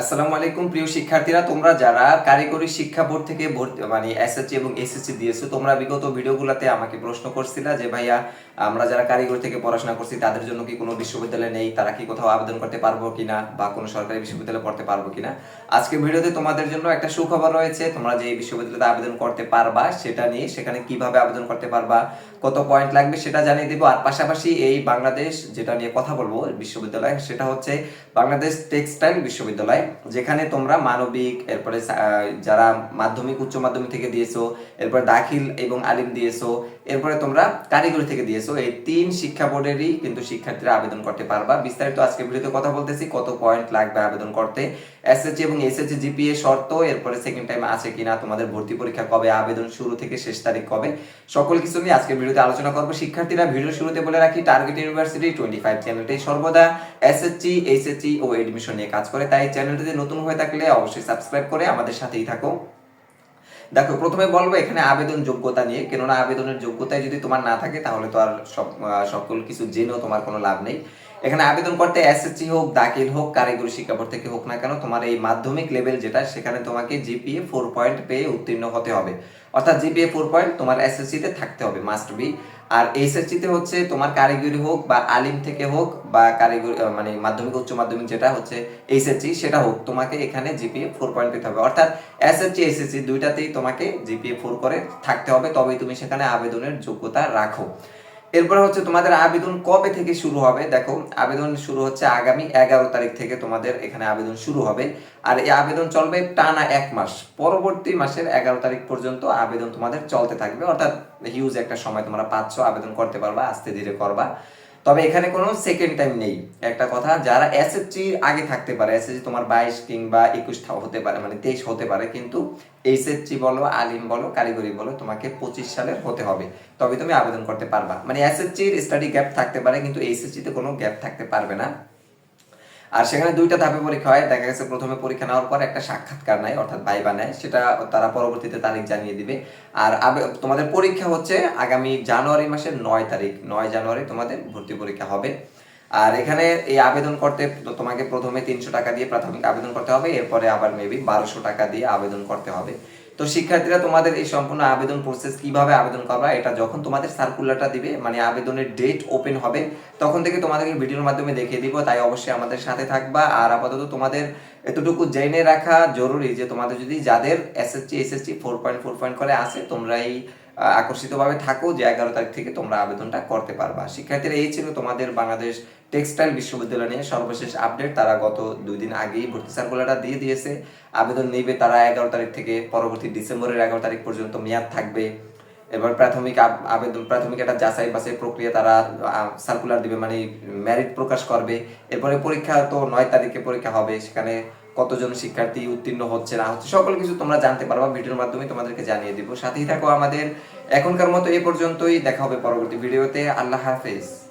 আসসালামু আলাইকুম, প্রিয় শিক্ষার্থীরা। তোমরা যারা কারিগরি শিক্ষা বোর্ড থেকে ভর্তি মানে এসএসসি এবং এসএসসি দিয়েছ, তোমরা বিগত ভিডিওগুলোতে আমাকে প্রশ্ন করছিলা যে, ভাইয়া, আমরা যারা কারিগরি থেকে পড়াশোনা করছি, তাদের জন্য কি কোনো বিশ্ববিদ্যালয় নেই? তারা কি কোথাও আবেদন করতে পারব কিনা বা কোনো সরকারি বিশ্ববিদ্যালয়ে পড়তে পারব কিনা? আজকে ভিডিওতে তোমাদের জন্য একটা সুখবর রয়েছে। তোমরা যে বিশ্ববিদ্যালয়তে আবেদন করতে পারবা, সেটা নিয়ে সেখানে কীভাবে আবেদন করতে পারবা, কত পয়েন্ট লাগবে সেটা জানিয়ে দেবো। আর পাশাপাশি এই বাংলাদেশ যেটা নিয়ে কথা বলব, বিশ্ববিদ্যালয়, সেটা হচ্ছে বাংলাদেশ টেক্সটাইল বিশ্ববিদ্যালয়। যেখানে তোমরা মানবিক, এরপরে যারা মাধ্যমিক, উচ্চ মাধ্যমিক থেকে দিয়েছ, এরপরে দাখিল এবং আলিম দিয়েছ, এরপরে তোমরা কারিগরি থেকে দিয়েছ, এই তিন শিক্ষা বোর্ডেরই কিন্তু শিক্ষার্থীরা আবেদন করতে পারবা। বিস্তারিত আজকে ভিডিওতে কথা বলতেছি, কত পয়েন্ট লাগবে আবেদন করতে। এসএসসি এবং এসএসসি জিপিএ শর্ত, এরপরে সেকেন্ড টাইম আছে কিনা, তোমাদের ভর্তি পরীক্ষা কবে, আবেদন শুরু থেকে শেষ তারিখ কবে, সকল কিছু নিয়ে আজকে ভিডিওতে আলোচনা করব। শিক্ষার্থীরা ভিডিও শুরুতে বলে রাখি টার্গেট ইউনিভার্সিটি টোয়েন্টি ফাইভ চ্যানেলটি সর্বদা এসএসসি এইচএসসি ও এডমিশন নিয়ে কাজ করে, তাই চ্যানেলটিতে নতুন হয়ে থাকলে অবশ্যই সাবস্ক্রাইব করে আমাদের সাথেই থাকো। দেখো, প্রথমে বলব এখানে আবেদন যোগ্যতা নিয়ে। কেননা আবেদনের যোগ্যতায় যদি তোমার না থাকে, তাহলে তো আর সব সকল কিছু জেনেও তোমার কোনো লাভ নেই। এখানে আবেদন করতে এসএসসি হোক, দাখিল হোক, কারিগরি শিক্ষা বোর্ড থেকে হোক না কেন, তোমার এই মাধ্যমিক লেভেল যেটা, সেখানে তোমাকে জিপিএ ফোর পয়েন্ট পেয়ে উত্তীর্ণ হতে হবে। অর্থাৎ জিপিএ ফোর পয়েন্ট তোমার এসএসসি তে থাকতে হবে মাস্ট বি আর এইচএসসি তে হচ্ছে তোমার কারিগরি হোক বা আলিম থেকে হোক বা কারিগরি মানে মাধ্যমিক, উচ্চ মাধ্যমিক যেটা হচ্ছে এইচএসসি সেটা হোক, তোমাকে এখানে জিপিএ ফোর পয়েন্ট পেতে হবে। অর্থাৎ এসএসসি এসএসসি দুইটাতেই তোমাকে জিপিএ ফোর করে থাকতে হবে। তবেই তুমি সেখানে আবেদনের যোগ্যতা রাখো। এরপরে হচ্ছে তোমাদের আবেদন কবে থেকে শুরু হবে? দেখো, আবেদন শুরু হচ্ছে আগামী এগারো তারিখ থেকে তোমাদের এখানে আবেদন শুরু হবে। আর এই আবেদন চলবে টানা এক মাস। পরবর্তী মাসের এগারো তারিখ পর্যন্ত আবেদন তোমাদের চলতে থাকবে। অর্থাৎ হিউজ একটা সময় তোমরা পাচ্ছ, আবেদন করতে পারবা, আস্তে ধীরে করবা। তবে এখানে কোনো সেকেন্ড টাইম নেই। একটা কথা, যারা এসএসসি আগে থাকতে পারে এসএসসি তোমার বাইশ কিংবা একুশ হতে পারে মানে তেইশ হতে পারে, কিন্তু এইচএসসি বলো, আলিম বলো, কারিগরি বলো, তোমাকে পঁচিশ সালের হতে হবে। তবে তুমি আবেদন করতে পারবা। মানে এসএসসির স্টাডি গ্যাপ থাকতে পারে, কিন্তু এইচএসসি তে কোনো গ্যাপ থাকতে পারবে না। আর সেখানে দুইটা ধাপে পরীক্ষা হয়। দেখা গেছে প্রথমে পরীক্ষা নেওয়ার পর একটা সাক্ষাৎকার নেয়, অর্থাৎ ভাইবা নেয় সেটা তারা পরবর্তীতে তারিখ জানিয়ে দিবে। আর তোমাদের পরীক্ষা হচ্ছে আগামী জানুয়ারি মাসের নয় তারিখ। নয় জানুয়ারি তোমাদের ভর্তি পরীক্ষা হবে। আর এখানে এই আবেদন করতে তোমাকে প্রথমে তিনশো টাকা দিয়ে প্রাথমিক আবেদন করতে হবে। এরপরে আবার মেবি বারোশো টাকা দিয়ে আবেদন করতে হবে। তো শিক্ষার্থীরা তোমাদের এই সম্পূর্ণ আবেদন প্রসেস কীভাবে আবেদন করবা, এটা যখন তোমাদের সার্কুলারটা দিবে মানে আবেদনের ডেট ওপেন হবে, তখন থেকে তোমাদেরকে ভিডিওর মাধ্যমে দেখিয়ে দিব। তাই অবশ্যই আমাদের সাথে থাকবা। আর আপাতত তোমাদের এতটুকু জেনে রাখা জরুরি যে তোমাদের যদি যাদের SSC SSC four point four point করে আছে, তোমরা এই আকর্ষিতভাবে থাকো যে এগারো তারিখ থেকে তোমরা আবেদনটা করতে পারবা। শিক্ষার্থীরা, এই ছিল তোমাদের বাংলাদেশ টেক্সটাইল বিশ্ববিদ্যালয় নিয়ে সর্বশেষ আপডেট। তারা গত দুই দিন আগেই ভর্তি সার্কুলারটা দিয়ে দিয়েছে। আবেদন নেবে তারা এগারো তারিখ থেকে, পরবর্তী ডিসেম্বরের এগারো তারিখ পর্যন্ত মেয়াদ থাকবে। এবার প্রাথমিক আবেদন, প্রাথমিক একটা যাচাই বাছাই প্রক্রিয়া তারা সার্কুলার দিবে মানে মেরিট প্রকাশ করবে। এরপরে পরীক্ষা তো নয় তারিখে পরীক্ষা হবে, সেখানে কতজন শিক্ষার্থী উত্তীর্ণ হচ্ছে, না হচ্ছে, সকল কিছু তোমরা জানতে পারবা ভিডিওর মাধ্যমে তোমাদেরকে জানিয়ে দিব। সাথেই থাকো আমাদের এখনকার মতো এই পর্যন্তই। দেখা হবে পরবর্তী ভিডিওতে। আল্লাহ হাফেজ।